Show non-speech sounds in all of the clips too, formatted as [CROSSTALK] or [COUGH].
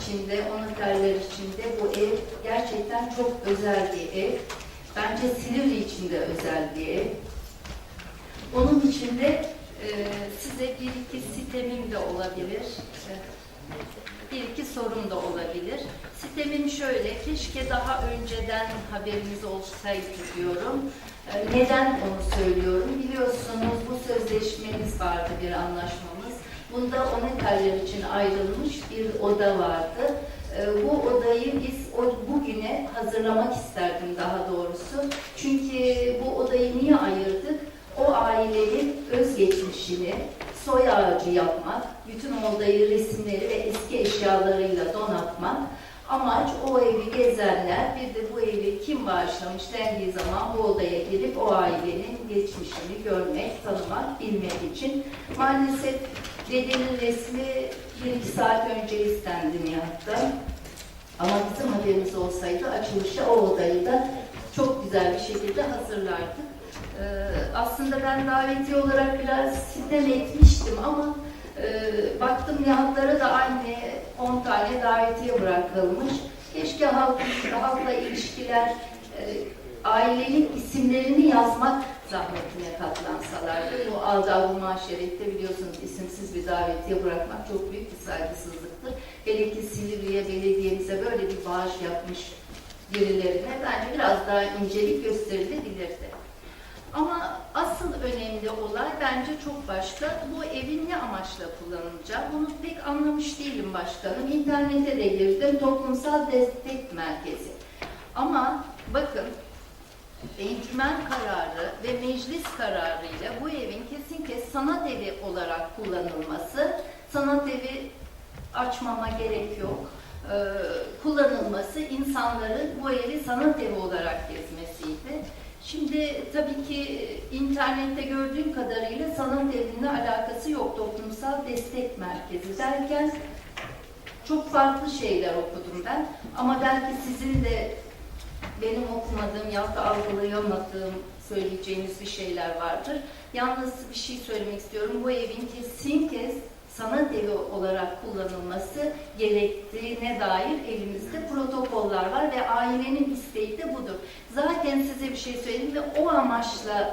içinde, o noterler içinde bu ev gerçekten çok özel bir ev. Bence Silivri için de özel bir ev. Onun içinde e, size bir iki sitemim de olabilir. Bir iki sorum da olabilir. Sitemim şöyle, keşke daha önceden haberiniz olsaydı diyorum. E, Neden onu söylüyorum? Biliyorsunuz bu sözleşmemiz vardı, bir anlaşmamız. Bunda o netaller için ayrılmış bir oda vardı. E, Bu odayı biz bugüne hazırlamak isterdim daha doğrusu. Çünkü bu odayı niye ayırdık? O ailenin özgeçmişini, soy ağacı yapmak, bütün odayı resimleri ve eski eşyalarıyla donatmak. Amaç o evi gezenler, bir de bu evi kim bağışlamış dendiği zaman bu odaya girip o ailenin geçmişini görmek, tanımak, bilmek için. Maalesef dedenin resmi bir iki saat önce istendi Nihat'tan. Ama bizim haberimiz olsaydı açılışa o odayı da çok güzel bir şekilde hazırlardık. Ee, aslında ben davetiye olarak biraz sitem etmiştim ama e, baktım Nihatlara da anne 10 tane davetiye bırakılmış. Keşke halk, halkla ilişkiler, e, ailenin isimlerini yazmak zahmetine katlansalardı. Bu aldavu maşerette biliyorsunuz isimsiz bir davetiye bırakmak çok büyük bir saygısızlıktır. Hele ki Silivri'ye, belediyemize böyle bir bağış yapmış birilerine bence biraz daha incelik gösterilebilirdi. Ama asıl önemli olay bence çok başka. Bu evin ne amaçla kullanılacağı bunu pek anlamış değilim başkanım. İnternete de girdim. Toplumsal Destek Merkezi. Ama bakın encümen kararı ve meclis kararıyla bu evin kesinlikle sanat evi olarak kullanılması, sanat evi açmama gerek yok. Ee, kullanılması insanların bu evi sanat evi olarak gezmesiydi. Şimdi tabii ki internette gördüğüm kadarıyla sanat evinin alakası yok toplumsal destek merkezi derken çok farklı şeyler okudum ben. Ama belki sizin de benim okumadığım ya da algılayamadığım söyleyeceğiniz bir şeyler vardır. Yalnız bir şey söylemek istiyorum. Bu evin kesinlikle sanat evi olarak kullanılması gerektiğine dair elimizde protokoller var ve ailenin isteği de budur. Zaten size bir şey söyleyeyim ve o amaçla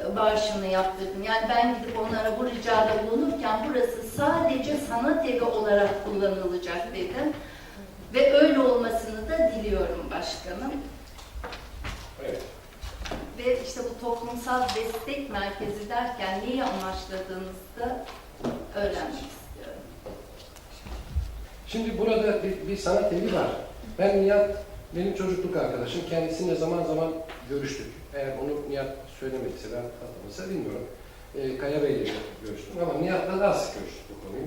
e, bağışını yaptırdım. Yani ben gidip onlara bu ricada bulunurken burası sadece sanat evi olarak kullanılacak dedim. Ve öyle olmasını da diliyorum başkanım. Ve işte bu toplumsal destek merkezi derken neyi amaçladığınızı öğrenmek istiyorum. Şimdi burada bir, bir sanat evi var. Ben Nihat, benim çocukluk arkadaşım. Kendisiyle zaman zaman görüştük. Eğer onu Nihat söylemediyse, ben hatırlamasa bilmiyorum. Ee, Kaya Bey'le görüştüm ama Nihat'la daha sık görüştük bu konuyu.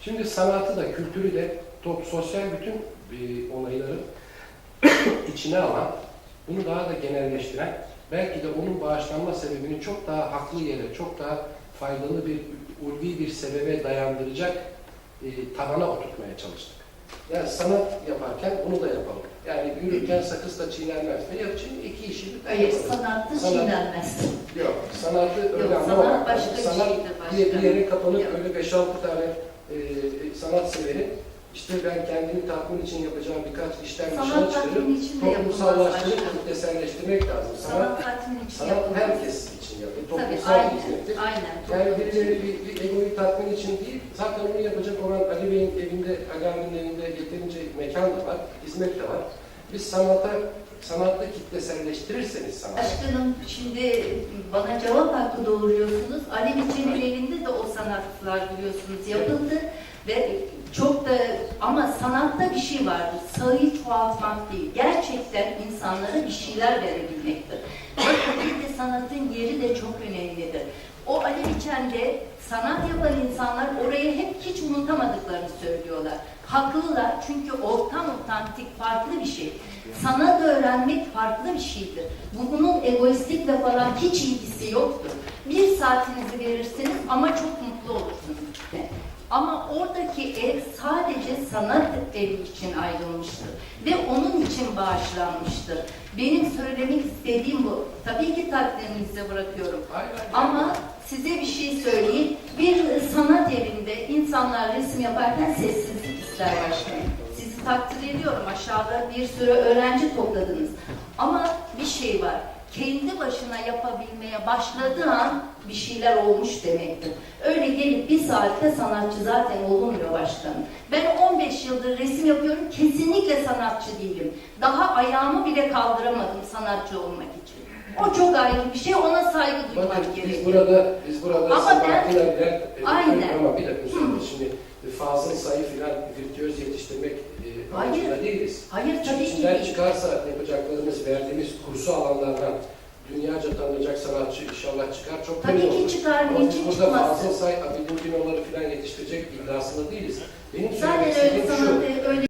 Şimdi sanatı da, kültürü de, top, sosyal bütün e, olayları [COUGHS] içine alan, bunu daha da genelleştiren, belki de onun bağışlanma sebebini çok daha haklı yere, çok daha faydalı bir, ulvi bir sebebe dayandıracak e, tabana oturtmaya çalıştık. Yani sanat yaparken bunu da yapalım. Yani yürürken sakız da çiğnenmez. Ne yapacağım? İki işi bir Hayır, sanatta Sanat- çiğnenmez. Yok, sanatı öyle Yok, sanat başka bir sanat şeydir diye bir başka. yere kapanıp Yok. öyle 5-6 tane e, sanat severim. İşte ben kendimi tatmin için yapacağım birkaç işten dışına Sanat çıkarıp toplumsallaştırıp kitleselleştirmek lazım. Sanat, Sanat tatmin için sanat yapılmaz. herkes için. Tabii, Toplumsal aynen, hizmettir. aynen. Yani birileri bir, bir egoyu tatmin için değil, zaten onu yapacak olan Ali Bey'in evinde, Ali abinin evinde yeterince mekan da var, hizmet de var. Biz sanata, sanatta kitleselleştirirseniz sanatı, Başkanım şimdi bana cevap hakkı doğuruyorsunuz. Ali Biçen'in elinde de o sanatlar biliyorsunuz yapıldı ve çok da ama sanatta bir şey vardır. Sayıyı çoğaltmak değil. Gerçekten insanlara bir şeyler verebilmektir. Bakın bir de sanatın yeri de çok önemlidir. O Ali Biçen'de sanat yapan insanlar orayı hep hiç unutamadıklarını söylüyorlar. Haklılar çünkü ortam otantik farklı bir şey. Sanat öğrenmek farklı bir şeydir. Bunun egoistlikle falan hiç ilgisi yoktur. Bir saatinizi verirsiniz ama çok mutlu. Ama oradaki ev sadece sanat evi için ayrılmıştır. Ve onun için bağışlanmıştır. Benim söylemek istediğim bu. Tabii ki takdirinize bırakıyorum. Ama size bir şey söyleyeyim. Bir sanat evinde insanlar resim yaparken sessizlik ister başkanım. takdir ediyorum aşağıda bir sürü öğrenci topladınız. Ama bir şey var. Kendi başına yapabilmeye başladığı an bir şeyler olmuş demektir. Öyle gelip bir saatte sanatçı zaten olunmuyor başkanım. Ben 15 yıldır resim yapıyorum. Kesinlikle sanatçı değilim. Daha ayağımı bile kaldıramadım sanatçı olmak için. O çok ayrı bir şey. Ona saygı duymak Bakın biz gerekiyor. burada biz burada Ama Sabahattin Ali'den e, Aynen. ama bir dakika müsaade. Şimdi e, fazıl sayı filan virtüöz yetiştirmek e, Hayır. amacında değiliz. Hayır tabii ki değil. çıkarsa yapacaklarımız verdiğimiz kursu alanlardan dünyaca tanınacak sanatçı inşallah çıkar. Çok Tabii ki olurum. çıkar. Ama Niçin burada çıkmasın? fazıl say, Abidin Dino'ları filan yetiştirecek iddiasında değiliz. Benim Zaten öyle istediğim şu. sanat, öyle